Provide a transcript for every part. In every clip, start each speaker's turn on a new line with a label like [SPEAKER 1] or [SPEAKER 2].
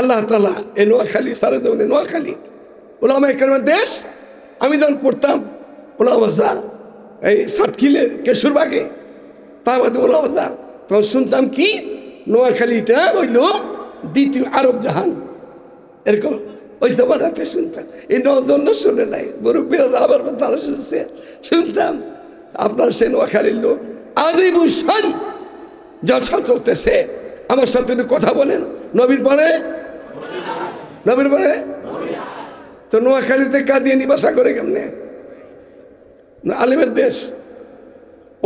[SPEAKER 1] আল্লাহ তালা এ নোয়াখালী, সারা দেবেন নোয়াখালী। ওলামা এখানের দেশ, আমি যখন পড়তাম ওলামাজার এই সাতকিলে কেশুরবাগে তা বাদে ওলামাজার তখন শুনতাম কি? নোয়াখালীটা হইল দ্বিতীয় আরব জাহান। এরকম ওই জমানাতে শুনতাম। এই নজন শুনে নাই, মুরব্বীরা আবার তারা শুনছে, শুনতাম, আপনার সে নোয়াখালীর লোক আজই বুঝছেন জলসা চলতেছে। আমার সাথে কথা বলেন, নবীর পরে নবীর পরে? তো নোয়াখালীতে কাঁদিয়ে নিবাসা করে কেমনে? আলিমের দেশ।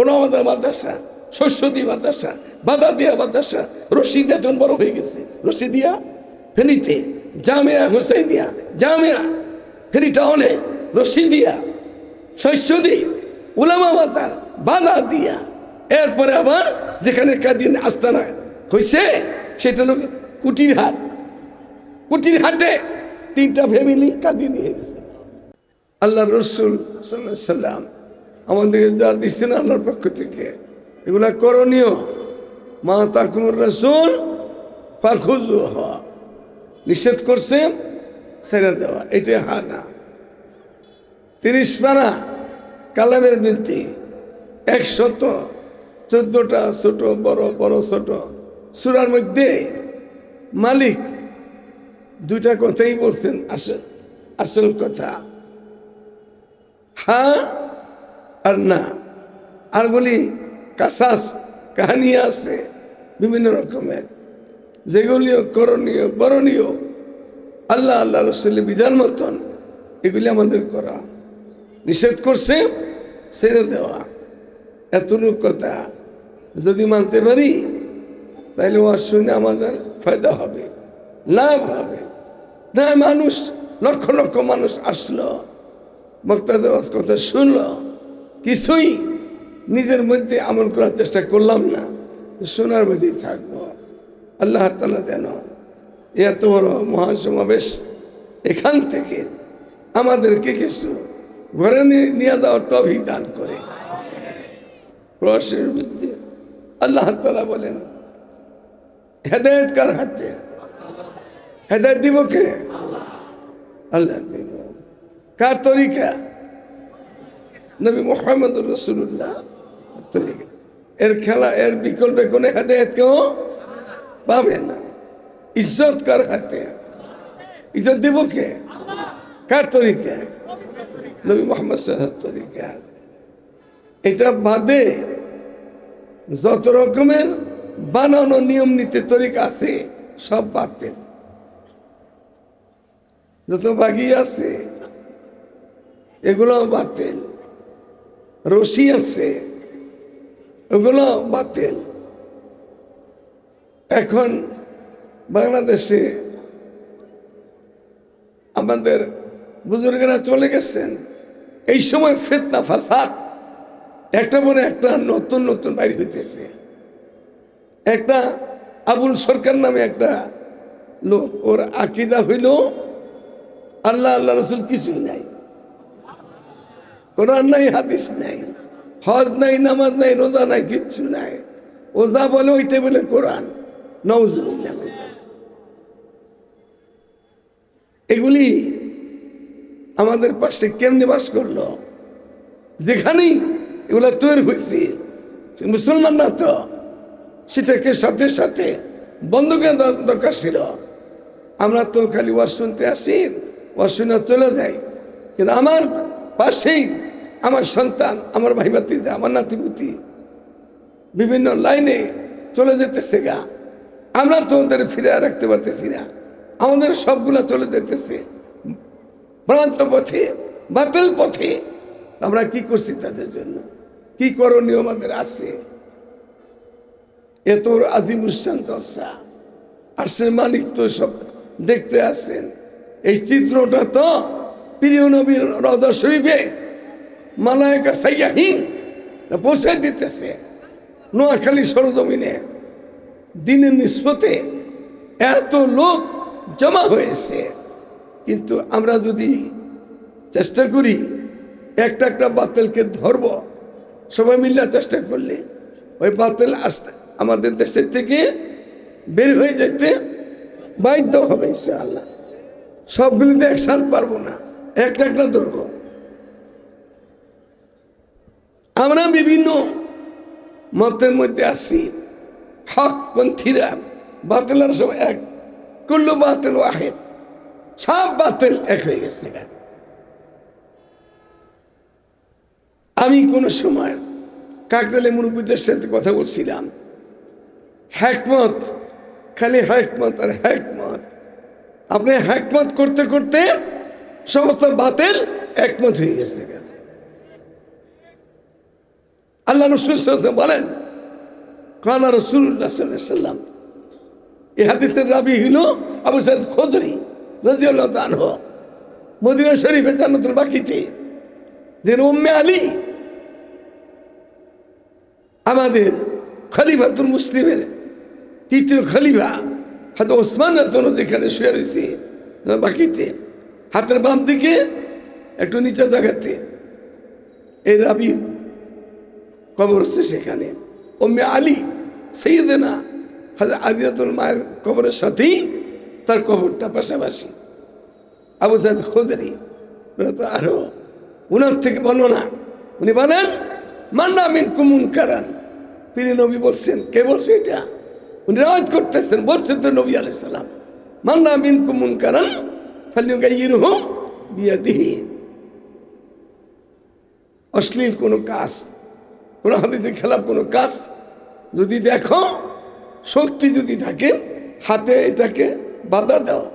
[SPEAKER 1] ওনামাদার মাদ্রাসা, শস্যদি মাদ্রাসা বাধা দিয়া মাদ্রাসা, রশিদিয়া যখন বড় হয়ে গেছে, রশিদিয়া, ফেনীতে, জামিয়া হুসাইনিয়া, জামিয়া, ফেনী টাউনে, রশিদিয়া, শস্যদি, উলামা মাতার বাধা দিয়া এরপরে আবার যেখানে কাদিন আস্তানা হয়েছে সেটা হলো কুটির হাট কুটির হাটে তিনটা ফ্যামিলি কাঁদিয়ে নিয়ে গেছে। আল্লাহ রসুল সাল্লাম আমাদেরকে যা দিচ্ছেন আল্লাহর পক্ষ থেকে, এগুলা করণীয়। মা তাকুমুর রসুল পাখুজু হওয়া। নিষেধ করছে, ছেড়ে দেওয়া। এটা হা না তিরিশ পারা কালামের বৃত্তি একশত চোদ্দটা ছোট, বড় বড়, ছোট। সুরার মধ্যে মালিক দুইটা কথাই বলছেন, আসল আসল কথা। হ্যাঁ আর না। আর বলি, কাসাস কাহানি আছে বিভিন্ন রকমের। যেগুলিও করণীয়, বরণীয়। আল্লাহ আল্লাহ রসুলের বিধান মতন এগুলি আমাদের করা। নিষেধ করছে, ছেড়ে দেওয়া। এতটুকু কথা। যদি মানতে পারি তাহলে ওয়াজ শুনে আমাদের ফায়দা হবে, লাভ হবে। না মানুষ, লক্ষ লক্ষ মানুষ আসলো। বক্তা দেওয়ার কথা শুনলো। কিছুই নিজের মধ্যে আমল করার চেষ্টা করলাম না। শোনার মধ্যেই থাকব। আল্লাহ তালা যেন এত বড় মহাসমাবেশ এখান থেকে আমাদেরকে কিছু ঘরে নিয়ে যাওয়ার তফিক দান করে। প্রবাসের মধ্যে আল্লাহ তালা বলেন, হেদায়ত কার হাতে? হেদায়ত দিব কে? আল্লাহ দিব। কার তরিকা? নবী মোহাম্মদ রসুল্লাহ তরিকা। এর খেলা, এর বিকল্পে কোনো হেদায়ত কেউ পাবে না। ইজ্জত কার হাতে? ইজ্জত দিব কে? কার তরিকা? নবী মোহাম্মদ সাহার তরিকা। এটা বাদে যত রকমের বানানো নিয়ম নীতি তরিকা আছে, সব বাতিল যত বাগি আছে এগুলো বাতিল। রশি আছে ওগুলো বাতিল। এখন বাংলাদেশে আমাদের বুজুর্গেরা চলে গেছেন। এই সময় ফেতনা, ফাসাদ, একটা পরে একটা নতুন নতুন বাড়ি হইতেছে। একটা আবুল সরকার নামে একটা লোক, ওর আকিদা হইল আল্লাহ আল্লাহ রসুল কিছুই নাই। কোরআন নাই, হাদিস নাই, হজ নাই, নামাজ নাই, রোজা নাই, কিচ্ছু নাই। ও যা বলে ওইটাই বলে কোরআন। নওজুবিল্লাহ এগুলি আমাদের পাশে কেমনি বাস করল? যেখানেই এগুলো তৈরি হয়েছে মুসলমান না তো, সেটাকে সাথে সাথে বন্ধ করে দরকার ছিল। আমরা তো খালি ওয়াজ শুনতে আসি শুনে চলে যায়। কিন্তু আমার পাশেই আমার সন্তান, আমার ভাই ভাতিজা, আমার নাতিপুতি বিভিন্ন লাইনে চলে যেতেছে গা। আমরা তো ওদের ফিরে রাখতে পারতেছি না। আমাদের সবগুলা চলে যেতেছে। ভ্রান্ত পথে, বাতিল পথে। আমরা কি করছি তাদের জন্য? কি করণীয় আমাদের আছে? এত আজিমুসান চর্চা। আর সে মালিক তো সব দেখতে আসছেন এই চিত্রটা তো প্রিয় নবীর রদা শরীফে মালায়কা সাইয়াহীন পৌঁছে দিতেছে। নোয়াখালী সরজমিনে দিনের নিষ্পতে এত লোক জমা হয়েছে। কিন্তু আমরা যদি চেষ্টা করি, একটা একটা বাতিলকে ধরব, সবাই মিলে চেষ্টা করলে ওই বাতিল আসতে আমাদের দেশের থেকে বের হয়ে যেতে বাধ্য হবে ইনশাআল্লাহ। সবগুলিতে একসাথে পারব না। একটা একটা ধরবো। আমরা বিভিন্ন মতের মধ্যে আছি। হকপন্থীরা বাতিলের সব এক, কুল্লু বাতিল ওয়াহেদ। সব বাতিল এক হয়ে গেছে আমি কোনো সময় কাকরালে মুরব্বীদের সাথে কথা বলছিলাম। হ্যাকমত খালি হ্যাকমত আর হ্যাকমত আপনি হ্যাকমত করতে করতে সমস্ত বাতিল একমত হয়ে গেছে। আল্লাহ রসুল বলেন, কানা রসুল্লাহ সাল্লাম। হাদিসের রাবি হইল আবু সাইদ খোদরি রাজিউল্লাহ মদিনা শরীফে জান্নাতুল বাকিতে যে উম্মে আলী আমাদের খলিফাতুল মুসলিমের তৃতীয় খলিফা হাতে ওসমান রাতন যেখানে শুয়ে রয়েছে বাকিতে। হাতের বাম দিকে, একটু নিচে জায়গাতে। এই রাবির কবর হচ্ছে সেখানে। ওম্মে আলী, সৈয়দেনা হাজার আদিয়াতুল মায়ের কবরের সাথেই তার কবরটা পাশাপাশি। আবু সাইদ খোদরি আরও উনার থেকে বলো না উনি বলেন মান্না মিন কুমুন কারান তিনি নবী বলছেন। কে বলছে এটা? উনি রাজ করতেছেন, বলছেন তো নবী আলাই সালাম মান্না মিন কুমুন কারান ফালিউ গাইয়ের হোম বিয়া দিহি অশ্লীল কোনো কাজ, কোনো হাদিসে খেলাপ কোনো কাজ যদি দেখো, শক্তি যদি থাকে, হাতে এটাকে বাধা দাও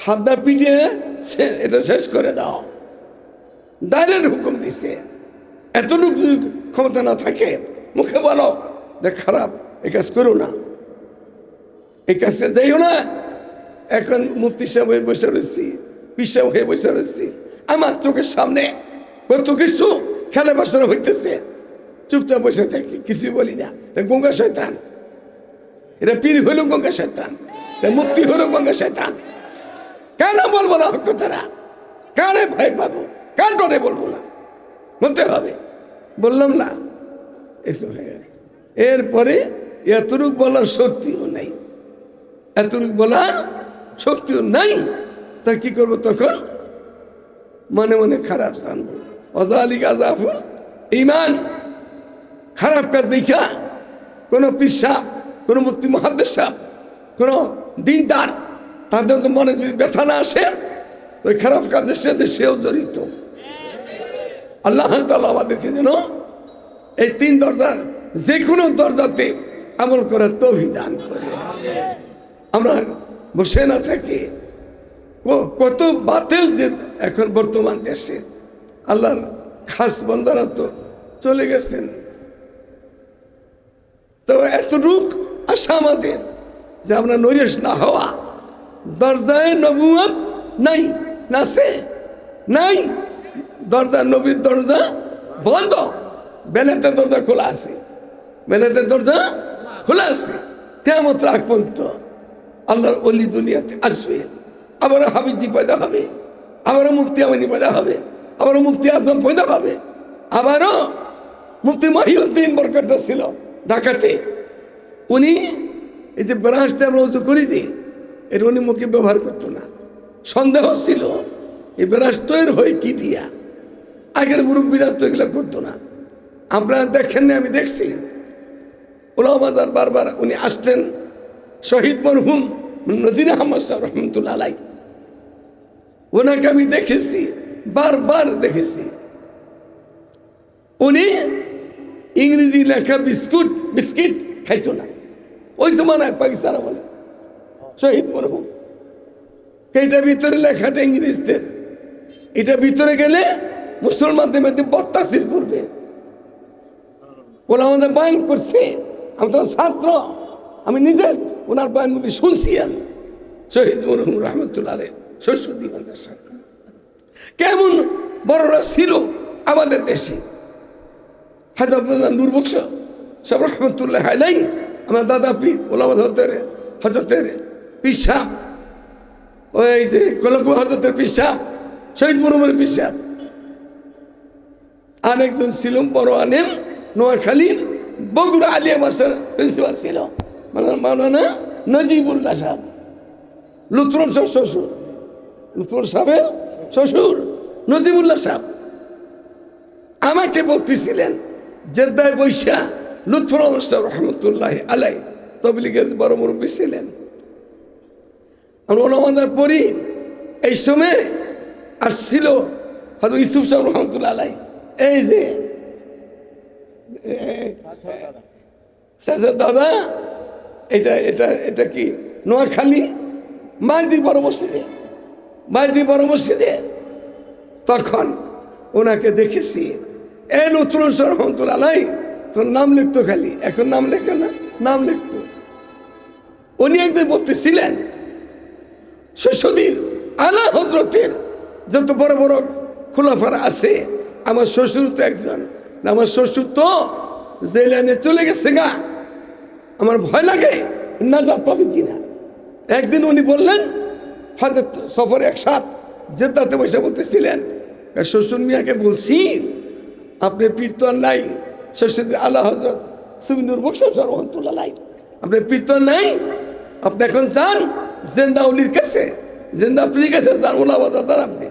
[SPEAKER 1] হাতটা পিটিয়ে সে- এটা শেষ করে দাও। ডাইরেক্ট হুকুম দিছে। এতটুকু ক্ষমতা না থাকে, মুখে বলো যে খারাপ, এ কাজ করো না। এই কাজটা যাইও না। এখন মুক্তি সাহেব হয়ে বসে রয়েছি, পিসা হয়ে বসে রয়েছি। আমার চোখের সামনে কত কিছু খেলা বাসনা হইতেছে। চুপচাপ বসে থাকি, কিছুই বলি না। এটা গঙ্গা শয়তান। এটা পীর হইল গঙ্গা শয়তান। এটা মুক্তি হইল গঙ্গা শয়তান। কেন বলব না কথাটা? কারে ভয় পাবো? কার ডরে বলব না? বলতে হবে। বললাম না। এরকম হয়ে গেল। এরপরে এতটুক বলার শক্তিও নাই। এতটুক বলার শক্তিও নাই। তা কি করব তখন? মনে মনে খারাপ জানব। অজালিক আজাফুল ইমান খারাপ কাজ দেখা? কোনো পিসাব, কোনো মুক্তি মহাদ্দেশ কোনো দিনদার তাদের তো মনে যদি ব্যথা না আসে, ওই খারাপ কাজের সাথে সেও জড়িত। আল্লাহ আমাদেরকে যেন এই তিন দরজার যে কোনো দরজাতে আমল করার তভিদান করে। আমরা বসে না থাকি। কত বাতিল যে এখন বর্তমান দেশে। আল্লাহর খাস বন্দারা তো চলে গেছেন। তো এতটুক আশা আমাদের যে আমরা নৈরেশ না হওয়া। দরজায় নবুয়াত নাই নাসে নাই। দরজা নবীর দরজা বন্ধ। বেলেতে দরজা খোলা আছে। বেলেতে দরজা খোলা আছে। কেমন রাগ পর্যন্ত। আল্লাহর অলি দুনিয়াতে আসবে। আবারও হাবিজি পয়দা হবে। আবারও মুক্তি আমিনী পয়দা হবে। আবারও মুক্তি আজম পয়দা হবে। আবারও মুক্তি মহিউদ্দিন বরকতটা ছিল ঢাকাতে। উনি এই যে ব্রাশতে আমরা উঁচু করেছি এটা উনি মুখে ব্যবহার করতো না। সন্দেহ ছিল এই ব্রাশ তৈরি হয় কি দিয়া? আগের মুরব্বীরা তো এগুলো করতো না। আপনারা দেখেন না আমি দেখছি। ওলামাদার বারবার উনি আসতেন শহীদ মরহুম নদীর আহমদ সাহেব রহমতুল্লাহ আলাই। ওনাকে আমি দেখেছি, বারবার দেখেছি। উনি ইংরেজি লেখা বিস্কুট, বিস্কিট খাইতো না। ওই জমানায় পাকিস্তান বলে শহীদ মরহুম। এইটা ভিতরে লেখাটা ইংরেজদের। এটা ভিতরে গেলে মুসলমানদের মধ্যে বত্তাসির করবে। ওরা আমাদের বয়ান করছে। আমি তো ছাত্র। আমি নিজে ওনার বয়ানগুলি শুনছি আমি। শহীদ মরহুম রহমতুল্লাহ আলী সরস্বতী মাদ্রাসা কেমন বড়রা ছিল আমাদের দেশে। হাজার নূর বক্স সব রহমতুল্লাহ আলাই আমার দাদা পীর ওলামাদ হতের হজরতের পিসাব ওই যে কলক হজরতের পিসাব শহীদ মরুমের পিসাব আরেকজন ছিল বড় আনেম নোয়াখালীর বগুড়া আলিয়া মাস্টার প্রিন্সিপাল ছিল। মানে মাওলানা নজিবুল্লাহ সাহেব লুথরন সাহেব শ্বশুর। লুথরন সাহেবের শ্বশুর নজিবুল্লাহ সাহেব। আমাকে বলতেছিলেন জেদ্দায় বৈশা লুৎফর সাহেব রহমতুল্লাহ আলাই তবলিগের বড় মুরব্বী ছিলেন। আমরা ওলামাদার পড়ি এই সময় আসছিল হয়তো ইসুফ সাহেব রহমতুল্লাহ আলাই এই যে দাদা এটা এটা এটা কি নোয়াখালী? মাইদি বড় মসজিদে। মাইদি বড় মসজিদে। তখন ওনাকে দেখেছি। এ নতুন রহমতুল্লাহ আলাই তোর নাম লিখতো খালি। এখন নাম লেখে না, নাম লিখতো। উনি একদিন বলতেছিলেন শিশুদের আলা হজরতের যত বড় বড় খোলাফার আছে, আমার শ্বশুর তো একজন, আমার শ্বশুর তো জেলানে চলে গেছে গা। আমার ভয় লাগে না যা পাবে কিনা? একদিন উনি বললেন হয়তো সফর একসাথ জেদ্দাতে বসে বলতেছিলেন শ্বশুর মিয়াকে বলছি, আপনি পীর তো আর নাই, শ্বশুর আল্লাহ হজরত সুবিন্দুর বক্সর রহমতুল্লাহ নাই আপনার পীর তো আর নাই, আপনি এখন যান জেন্দা উলির কাছে, জেন্দা পীর কাছে যান ওলাবাদ দাঁড় আপনি।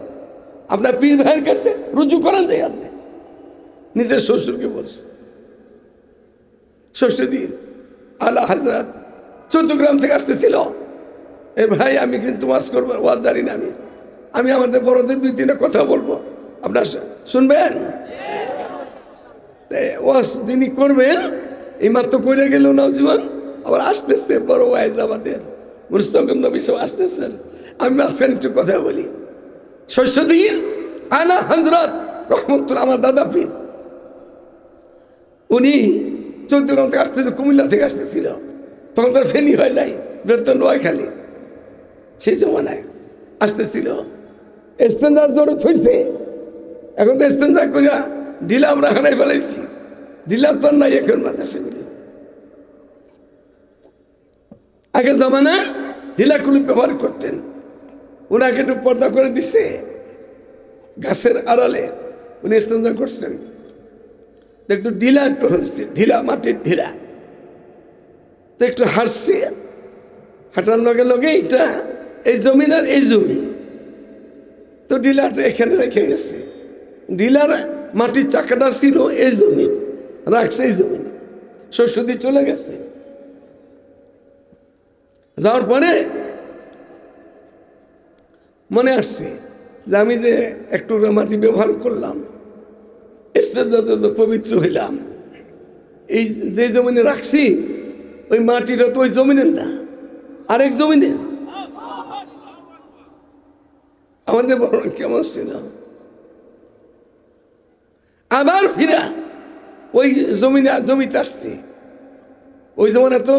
[SPEAKER 1] আপনার পীর ভাইয়ের কাছে রুজু করেন যাই আপনি। নিজের শ্বশুরকে বলছে। শ্বশুরদিন আল্লাহ হাজরাত চৌদ্দগ্রাম থেকে আসতেছিল। এ ভাই, আমি কিন্তু ওয়াজ করব, ওয়াজ জানি না আমি। আমি আমাদের বড়দের দুই তিনটা কথা বলব। আপনার শুনবেন? ওয়াজ যিনি করবেন, এই মাত্র করে গেল নজীবন আবার আসতেছে বড় ওয়াইজ আমাদের। মুস্তকম নবী সব আসতেছেন। আমি মাঝখানে একটু কথা বলি। শস্যদিন আনা হজরত রহমতুল আমার দাদা পীর। উনি চৌদ্দগ্রাম থেকে আসতেছিল কুমিল্লা থেকে আসতেছিল তখন তার ফেনি হয় নাই বেতন নোয়াখালী। সেই জমানায় আসতেছিল। স্টেন্দার জরুরত হয়েছে এখন তো স্টেন্দার করিয়া ঢিলা আমরা হারাই ফেলাইছি। ঢিলা তো নাই এখন মাদ্রাসাগুলি আগে জমানা ঢিলাগুলি ব্যবহার করতেন। ওনাকে একটু পর্দা করে দিছে। গাছের আড়ালে উনি স্টেন্দার করছেন। একটু ঢিলা একটু হচ্ছে ঢিলা মাটির ঢিলা। তো একটু হাসছে। হাঁটার লগে লগে এটা, এই জমিন আর এই জমি। তো ডিলারটা এখানে রেখে গেছে। ডিলার মাটির চাকাটা ছিল এই জমির, রাখছে এই জমিন শস্যদি চলে গেছে। যাওয়ার পরে মনে আসছে যে আমি যে একটু মাটি ব্যবহার করলাম পবিত্র হইলাম, এই যে জমিনে রাখছি, ওই মাটিটা তো ওই জমিনের না, আরেক জমিনের। আমাদের কেমন ছিল? আবার ফিরা, ওই জমিনে, জমিতে আসছি। ওই জমানে তো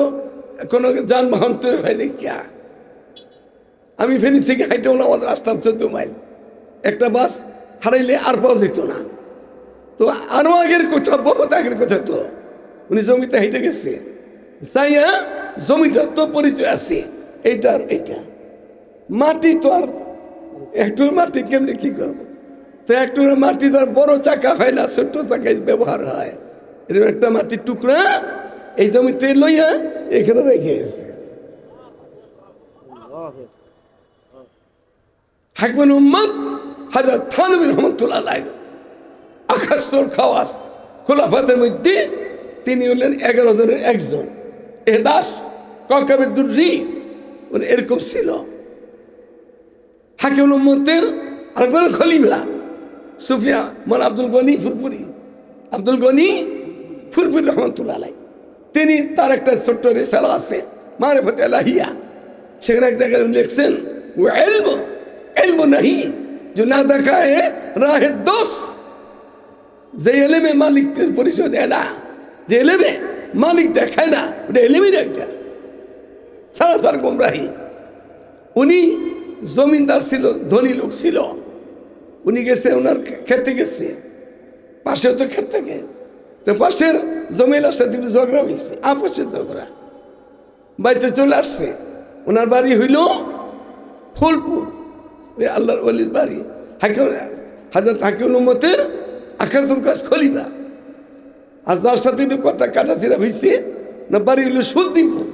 [SPEAKER 1] কোনো যানবাহন তৈরি হয়নি ক্যা। আমি ফেনি থেকে হাইটে হলো আমাদের আসতাম চোদ্দ মাইল। একটা বাস হারাইলে আর পাওয়া যেত না। তো আরও আগের কথা বহুত আগের কথা তো। উনি জমিতে হেঁটে গেছে। চাইয়া জমিটার তো পরিচয় আছে, এইটা আর এইটা। মাটি তো আর একটু মাটি কেমনি কি করব? তো একটু মাটি তো আর বড় চাকা হয় না, ছোট্ট চাকায় ব্যবহার হয়। এরকম একটা মাটির টুকরা এই জমিতে লইয়া এখানে রেখে গেছে। হাকমান উম্মদ হাজার থানবী রহমতুল্লাহ আকাশর খাওয়াস খোলাফাদের মধ্যে তিনি হলেন এগারো জনের একজন। এ দাস ককাবে মানে এরকম ছিল। হাকিম উম্মতের আরেকজন খলিফা, সুফিয়া মানে আব্দুল গনি ফুরপুরি আব্দুল গনি ফুরপুরি আলাই তিনি তার একটা ছোট্ট রেসালা আছে মারে ফতে আলাহিয়া। সেখানে এক জায়গায় লিখছেন ও এলবো এলবো নাহি যে না দেখায় রাহে দোষ যে এলেমে মালিকদের পরিচয় দেয় না, যে এলেমে মালিক দেখায় না, ওটা এলেমের একটা সারা তার গোমরাহি। উনি জমিনদার ছিল, ধনী লোক ছিল। উনি গেছে, ওনার খেতে গেছে। পাশে তো ক্ষেত থাকে। তো পাশের জমিলার সাথে ঝগড়া হয়েছে আপসের ঝগড়া। বাড়িতে চলে আসছে। ওনার বাড়ি হইল ফুলপুর। ওই আল্লাহর অলির বাড়ি। হাকিম হাজার হাকিম উম্মতের আকাশুল কাজ খলিফা আর যার সাথে একটু কথা কাটাছিরা হয়েছে না বাড়ি হইল সুদ্দীপুর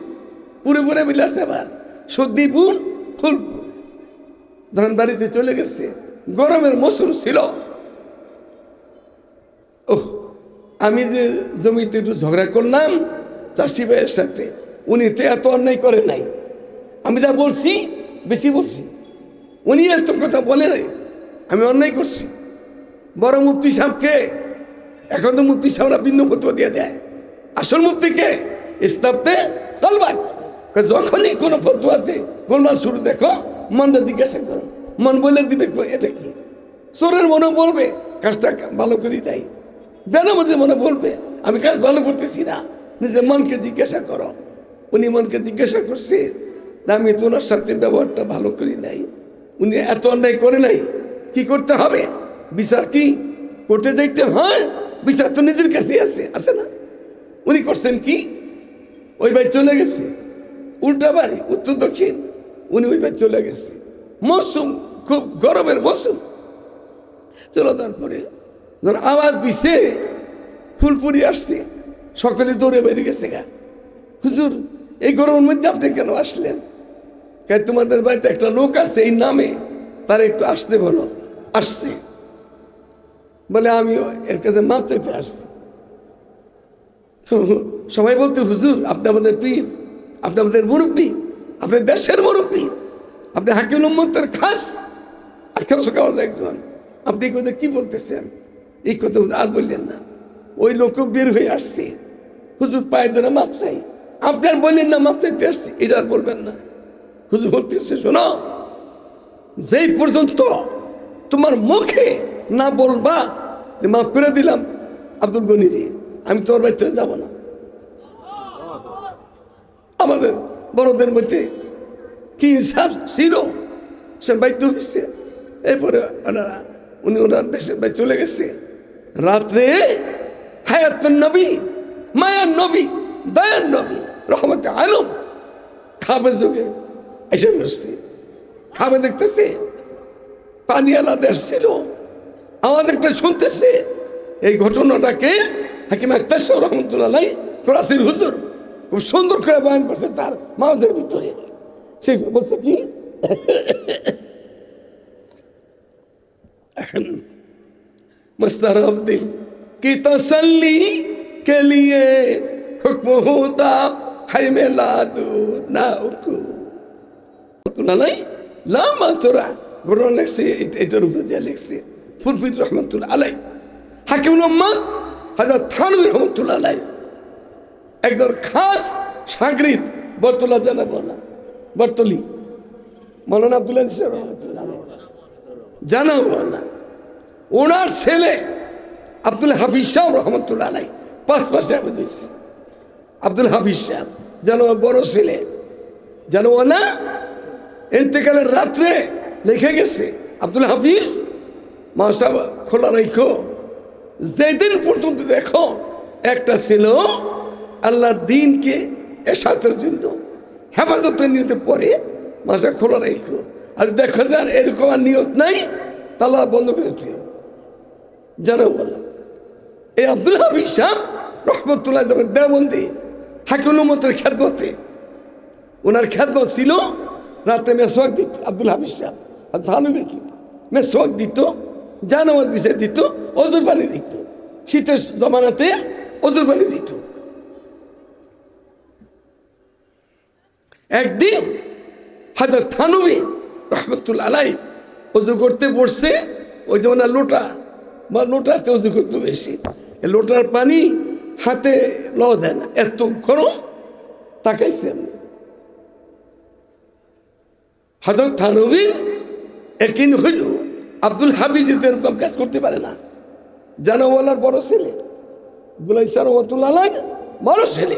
[SPEAKER 1] পুরে পুরে মিলাছে আবার। সুদ্দীপুর ফুলপুর। যখন বাড়িতে চলে গেছে, গরমের মৌসুম ছিল। ওহ, আমি যে জমিতে একটু ঝগড়া করলাম, চাষি ভাইয়ের সাথে, উনি তো এত অন্যায় করে নাই। আমি যা বলছি, বেশি বলছি। উনি এত কথা বলে নাই, আমি অন্যায় করছি। বড় মুফতি সাহেবকে। এখন তো মুফতি সাহেবরা ভিন্ন ফতুয়া দিয়ে দেয়। আসল মুফতিকে ইস্তাবতে তলবাদ যখনই কোনো ফতুয়াতে গোলমাল শুরু দেখো, মনটা জিজ্ঞাসা করো। মন বলে দিবে এটা কি? চোরের মনে বলবে, কাজটা ভালো করে দেয় বেনার মধ্যে মনে বলবে, আমি কাজ ভালো করতেছি না। নিজের মনকে জিজ্ঞাসা করো। উনি মনকে জিজ্ঞাসা করছে আমি তোমার সাথে ব্যবহারটা ভালো করি নাই। উনি এত অন্যায় করে নাই। কি করতে হবে? বিচার কি? কোর্টে যাইতে হয়? বিচার তো নিজের কাছে আছে আছে না? উনি করছেন কি? ওই ভাই চলে গেছে। উল্টা বাড়ি, উত্তর দক্ষিণ। উনি ওই ভাই চলে গেছে। মৌসুম খুব গরমের মৌসুম চলো তারপরে ধর আওয়াজ দিছে, ফুলপুরি আসছে। সকলে দৌড়ে বেরিয়ে গেছে গা। হুজুর, এই গরমের মধ্যে আপনি কেন আসলেন? কে তোমাদের বাড়িতে একটা লোক আছে, এই নামে, তার একটু আসতে বলো। আসছি। বলে, আমি এর কাছে মাপ চাইতে আসছি। তো সবাই বলতে, হুজুর, আপনি আমাদের পীর, আপনি আমাদের মুরব্বী, আপনি দেশের মুরব্বী, আপনি হাকিম উম্মতের খাস। আঠারোশো কাওয়াজ একজন, আপনি এই কথা কি বলতেছেন? এই কথা আর বললেন না। ওই লোক বের হয়ে আসছে। হুজুর পায়ে ধরে মাপ চাই। আপনি আর বললেন না, মাপ চাইতে আসছি। এটা আর বলবেন না। হুজুর বলতেছে, শোনো, যেই পর্যন্ত তোমার মুখে না বলবা যে মাফ করে দিলাম, আব্দুল গনিজি আমি তোর বাড়িতে যাব না। আমাদের বড়দের মধ্যে কি হিসাব ছিল? সে বাধ্য হয়েছে। এরপরে ওনারা উনি ওনার দেশের বাড়ি চলে গেছে। রাত্রে হায়াত নবী মায়ার নবী দয়ার নবী, রহমতে আলম খাবে যুগে এসে বসছে। খাবে দেখতেছে পানিয়ালা দেশ ছিল আমাদেরকে শুনতেছে। এই ঘটনাটাকে হাকিম আক্তার রহমতুল্লাহ ফরাসির হুজুর খুব সুন্দর করে বয়ান করছে তার মামাদের ভিতরে। সে বলছে কি? مسترب এটার উপরে যা লিখছে। ফুরফির রহমতুল্লাহ আলাই হাকিম মোহাম্মদ হাজার থানবির রহমতুল্লাহ আলাই একজন খাস সাগরিত বর্তলা জানা বলা বর্তলি মৌলানা নিসার রহমতুল্লাহ। জানা বলা ওনার ছেলে আব্দুল হাফিজ সাহ রহমতুল্লাহ আলাই পাঁচ পাশে হয়েছে। আব্দুল হাফিজ সাহেব যেন বড় ছেলে, যেন ওনা ইন্তেকালের রাত্রে লিখে গেছে। আব্দুল হাফিজ মাসাব খোলা রেখো যেদিন পর্যন্ত দেখো, একটা ছিল আল্লাহর দিনকে এসাতের জন্য হেফাজতের নিয়তে পরে মাসা খোলা রেখো আর দেখো যার এরকম আর নিয়ত নাই, তালা বন্ধ করে দিও জানো বলো এই আব্দুল হাফিজ সাহ রহমতুল্লাহ যখন দেওবন্দি হাকিমতের খ্যাতমতে ওনার খ্যাতমত ছিল, রাতে মেসোয়াক দিত আব্দুল হাফিজ সাহেব। আর ধানবে কি? মেসোয়াক দিত জানামাজ বিষয় দিত, অদূর পানি দিত। শীতের জমানাতে অদূর পানি দিত। একদিন হাজার থানবী রহমতুল আলাই অজু করতে বসছে, ওই যে ওনার লোটা বা লোটাতে অজু করতে বেশি। লোটার পানি হাতে লওয়া যায় না, এত গরম তাকাইছে আমি। হাজর থানবী একদিন হইল আব্দুল হাফিজ এরকম কাজ করতে পারে না। জানাওয়ালার বড় ছেলে বড় ছেলে।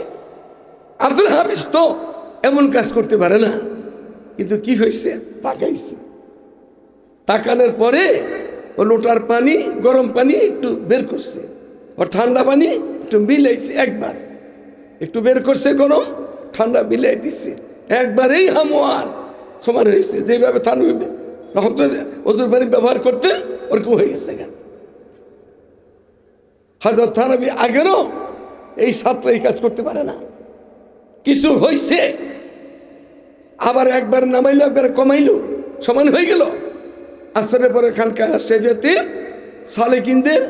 [SPEAKER 1] আব্দুল হাফিজ তো এমন কাজ করতে পারে না। কিন্তু কি হয়েছে? তাকাইছে। তাকানোর পরে ও লোটার পানি, গরম পানি একটু বের করছে। ও ঠান্ডা পানি একটু মিলাইছে একবার। একটু বের করছে গরম, ঠান্ডা মিলাই দিচ্ছে একবারেই হামোয়ার সমান হয়েছে। যেভাবে থানবি রহমতুল্লাহ ওজুর পানি ব্যবহার করতেন, ওরকম হয়ে গেছে গা। হাজার থানবি আগেরও এই ছাত্র এই কাজ করতে পারে না। কিছু হয়েছে আবার একবার নামাইলো, একবার কমাইলো, সমান হয়ে গেল। আসরের পরে খানকা সেফিয়াতে সালেকিনদের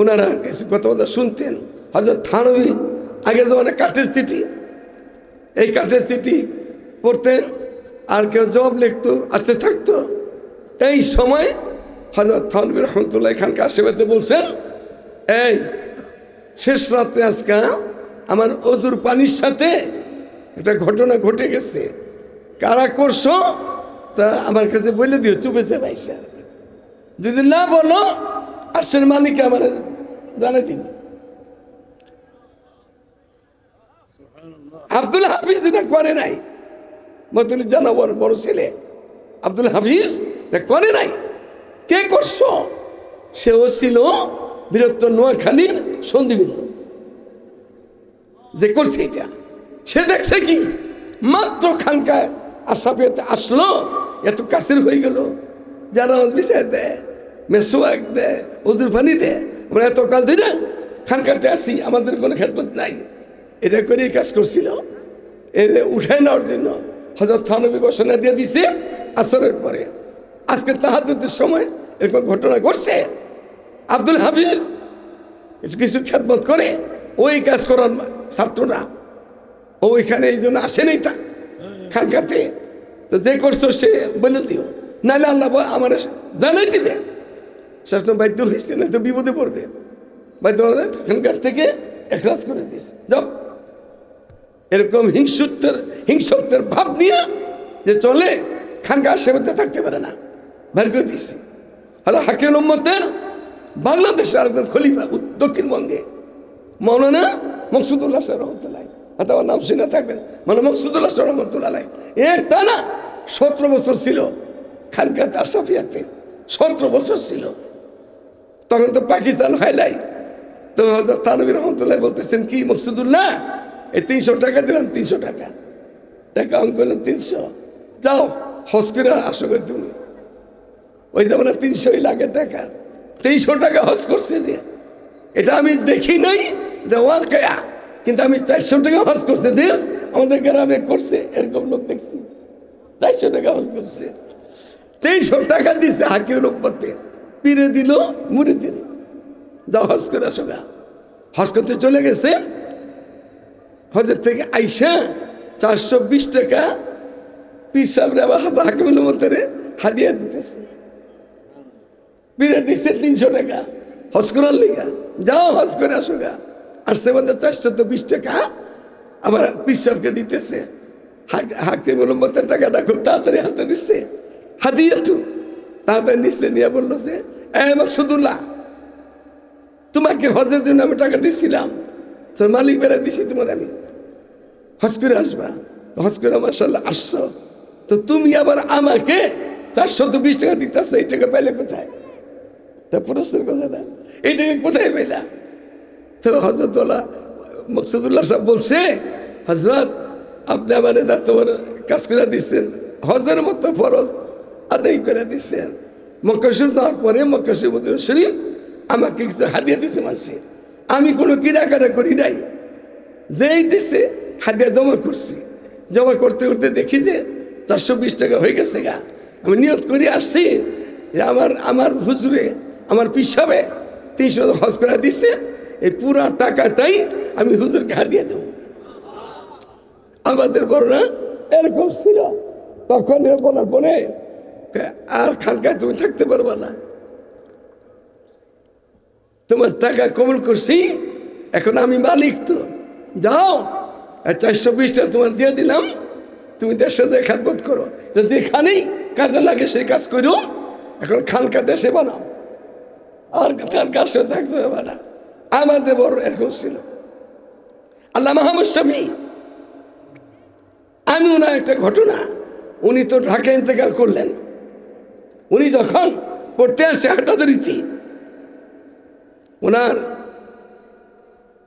[SPEAKER 1] ওনারা কিছু কথা কথা শুনতেন। হয়তো থানবি আগের জমানে কাঠের চিঠি, এই কাঠের চিঠি পড়তেন আর কেউ জবাব লিখতো, আসতে থাকতো। এই সময় হজরত থানবী রহমতুল্লাহ খানকে আশেপাতে বলছেন, এই, শেষ রাত্রে আজকে আমার অজুর পানির সাথে একটা ঘটনা ঘটে গেছে। কারা করছ? তা আমার কাছে বলে দিও চুপেছে ভাইসা যদি না বলো আসের মালিক আমার জানাই দিবি। আব্দুল হাফিজ এটা করে নাই। মতুলি জানাবর বড় ছেলে। আব্দুল হাফিজ করে নাই। কে করছ? সেও ছিল বীরত্ব নোয়াখালীর সন্দীপীন যে করছে এটা। সে দেখছে কি? মাত্র খানকায় আশা পেতে আসলো, এত কাছের হয়ে গেল। যারা বিষয় দেয়, মেসোয়াক দেয় ওজুর পানি দেয়, আমরা এত কাল ধরে খানকাতে আসি আমাদের কোনো খেদমত নাই। এটা করেই কাজ করছিল। এর উঠাই নেওয়ার জন্য হজরত থানবী ঘোষণা দিয়ে দিছে আসরের পরে। আজকে তাহাদের সময় এরকম ঘটনা ঘটছে। আব্দুল হাফিজ কিছু খেদমত করে, ওই কাজ করার ছাত্ররা। ওইখানে এই জন্য আসেনি তা খানকাতে তো যে করছ সে বলে দিও, নাহলে আল্লাহ আমার জানাই দিবে। শাসন বাধ্য হয়েছে না তো বিপদে পড়বে। বাধ্য খানকার থেকে এখলাস করে দিস যাও। এরকম হিংসুত্বের, হিংসত্বের ভাব নিয়ে যে চলে খানকার সেবাতে থাকতে পারে না। বের করে দিচ্ছি হলো হাকিম উম্মতের বাংলাদেশের আরেকজন খলিফা দক্ষিণবঙ্গে, মৌলানা মকসুদুল্লাহ সাহেব রহমতুল্লাহ। আর আমার নাম শুনে থাকবেন মানে মকসুদুল্লাহ সাহেব রহমতুল্লাহ। এর টানা সতেরো বছর ছিল খানকাত আসাফিয়াতে সতেরো বছর ছিল। তখন তো পাকিস্তান হয় নাই। তো তানবির রহমতুল্লাহ বলতেছেন, কি মকসুদুল্লাহ? এই তিনশো টাকা দিলাম, তিনশো টাকা। টাকা অঙ্ক হলো তিনশো। যাও, হস করে আসো তুমি। ওই যেমন তিনশোই লাগে টাকা। তিনশো টাকা হস করছে যে। এটা আমি দেখি নাই, এটা কিন্তু আমি চারশো টাকা হস করছে যে, আমাদের গ্রামে করছে, এরকম লোক দেখছি। চারশো টাকা হস করছে। তিনশো টাকা দিচ্ছে হাকিম লোকপতি পিড়ে দিল, মুড়ে দিল। যাও, হস করে আসো হস করতে চলে গেছে। হজের থেকে আইসা চারশো বিশ টাকা পীর সাহেবরে আবার হাতে হাকিমের মধ্যে হাদিয়া দিতেছে। বিরে দিচ্ছে তিনশো টাকা, হজ করার লিগা। যাও হজ করে আসো গা। আর সে মধ্যে চারশো তো বিশ টাকা আবার পীর সাহেবকে দিতেছে হাকিমের মধ্যে টাকাটা খুব তাড়াতাড়ি হাতে দিচ্ছে হাদিয়া তো। তাড়াতাড়ি নিচ্ছে নিয়ে বলল যে, এ মাকসুদুল্লাহ তোমাকে হজের জন্য আমি টাকা দিছিলাম। তোর মালিক বেড়া দিছি তোমার আমি। হজ করে আসবা। হজ করে মার্শাল্লাহ আসছো। তো তুমি আবার আমাকে চারশো তো বিশ টাকা দিতেছো, এই টাকা পাইলে কোথায়? তা প্রশ্নের কথা না। এই টাকা কোথায় পেলা তো হজরতুল্লাহ মকসুদুল্লাহ সাহেব বলছে হজরত আপনি আমার তোমার কাজ করে দিচ্ছেন হজের মতো ফরজ আদায় করে দিচ্ছেন মক্কাশুর যাওয়ার পরে মক্কাশুর মধ্যে শরীফ আমাকে কিছু হাদিয়া দিছে মানুষের আমি কোনো কেনাকাটা করি নাই। যেই দিছে হাদিয়া জমা করছি। জমা করতে করতে দেখি যে চারশো বিশ টাকা হয়ে গেছে গা। আমি নিয়ত করে আসছি যে আমার আমার হুজুরে, আমার পিসাবে তিনশো হজ করে দিছে। এই পুরা টাকাটাই আমি হুজুরকে হাদিয়ে দেবো। আমাদের বড়রা এরকম ছিল। তখন বলার পরে আর খানকায় তুমি থাকতে পারবা না। তোমার টাকা কমল করছি, এখন আমি মালিক তো। যাও আর চারশো বিশটা তোমার দিয়ে দিলাম। তুমি দেশে যে খাতবোধ করো যেখানেই কাজে লাগে সেই কাজ করো এখন খানকা দেশে বানাও। আর তার কাছে থাকতে হবে না। আমাদের বড় এরকম ছিল। আল্লাহ মাহমুদ শফি, আমি ওনার একটা ঘটনা, উনি তো ঢাকা ইন্তেকাল করলেন। উনি যখন পড়তে আসছে আসে হাটাদারিতে ওনার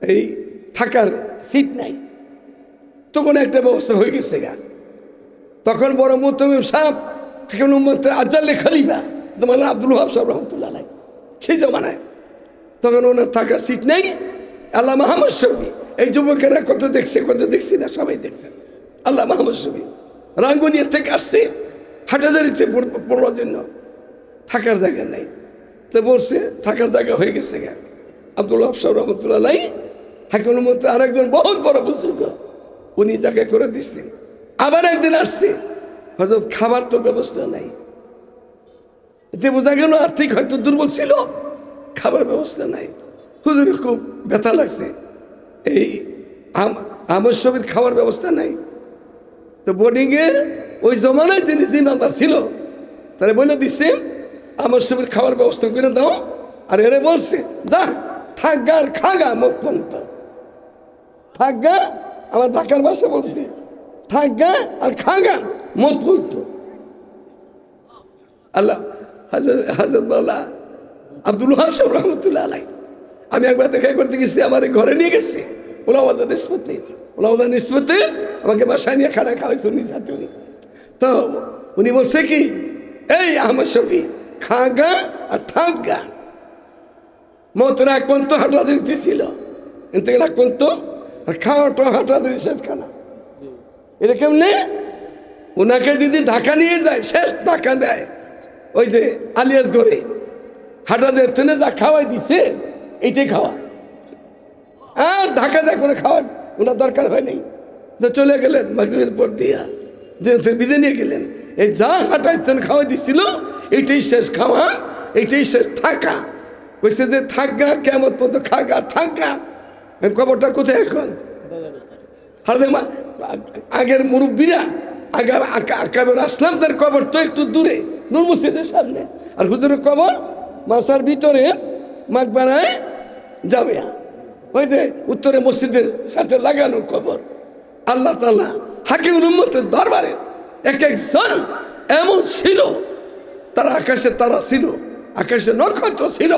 [SPEAKER 1] এই থাকার সিট নাই। তখন একটা ব্যবস্থা হয়ে গেছে গা। তখন বড় মোতমিম সাহেব এখন উম্মতের আজাল্লে তোমার আব্দুল হাব সাহেব রহমতুল্লাহ সেই জমানায়। তখন ওনার থাকার সিট নেই, আল্লাহ মাহমুদ শফি এই যুবকেরা কত দেখছে, কত দেখছি না, সবাই দেখছেন আল্লাহ মাহমুদ শফি রাঙ্গুনিয়া থেকে আসছে, হাটাজারিতে পড়- পড়ার জন্য। থাকার জায়গা নেই। তো বলছে, থাকার জায়গা হয়ে গেছে গা। আব্দুল্লাহ সাহ রহমতুল্লাহ নাই হাকিমের মধ্যে আরেকজন বহুত বড় বুজুর্গ। উনি জায়গা করে দিচ্ছেন আবার একদিন আসছে। হয়তো খাবার তো ব্যবস্থা নাই। এতে বোঝা গেল আর্থিক হয়তো দুর্বল ছিল, খাবার ব্যবস্থা নাই। হুজুরের খুব ব্যথা লাগছে। এই আম- আমার সবের খাওয়ার ব্যবস্থা নাই। তো বোর্ডিংয়ের ওই জমানায় যিনি জিম্মাদার ছিল, তারা বলে দিচ্ছে আমার সবের খাওয়ার ব্যবস্থা করে দাও। আর এরা বলছে, যা থাকগা আর খাগা মুখ পন্ত থাকগা আমার ঢাকার ভাষা বলছে। থাকগা আর খাগা মত পন্ত আল্লাহ, হাজর হাজর মাওলা আব্দুল সাহেব রহমতুল্লাহ আলাই, আমি একবার দেখা করতে গেছি, আমার ঘরে নিয়ে গেছে। ওলামাদের নিষ্পত্তি। ওলামাদের নিষ্পত্তি, আমাকে বাসায় নিয়ে খানা খাওয়াইছে উনি যাতে উনি। তো উনি বলছে কি, এই আহমদ শফি, খাগা আর থাকগা মতের এক পর্যন্ত হাঁটাহাঁটি ছিল। এতে এক পর্যন্ত আর খাওয়াটা হাঁটাহাঁটি শেষ খানা এটা কেমনে ওনাকে যদি ঢাকা নিয়ে যায়, শেষ ঢাকা দেয়। ওই যে আলিয়াস করে হাটাদের ট্রেনে যা খাওয়াই দিছে, এইটাই খাওয়া। আর ঢাকা যায় কোনো খাওয়ার ওনার দরকার হয়নি চলে গেলেন মাগরিবের পর দিয়া। বিদে নিয়ে গেলেন। এই যা হাঁটাই ট্রেন খাওয়াই দিছিল, এইটাই শেষ খাওয়া, এইটাই শেষ থাকা। কইছে যে থাকা, কেমন তো খাগা, থাকা। খবরটা কোথায় এখন? হারদে মা- আগের মুরব্বীরা, আগে আকাবের আসলামদের কবর তো একটু দূরে, নূর মসজিদের সামনে। আর হুজুরের কবর মাসার ভিতরে মাকবারায় যাবে। ওই যে উত্তরে মসজিদের সাথে লাগানো কবর আল্লাহ তাল্লাহ হাকিম উম্মতের দরবারে এক একজন এমন ছিল, তারা আকাশে তারা ছিল, আকাশে নক্ষত্র ছিল।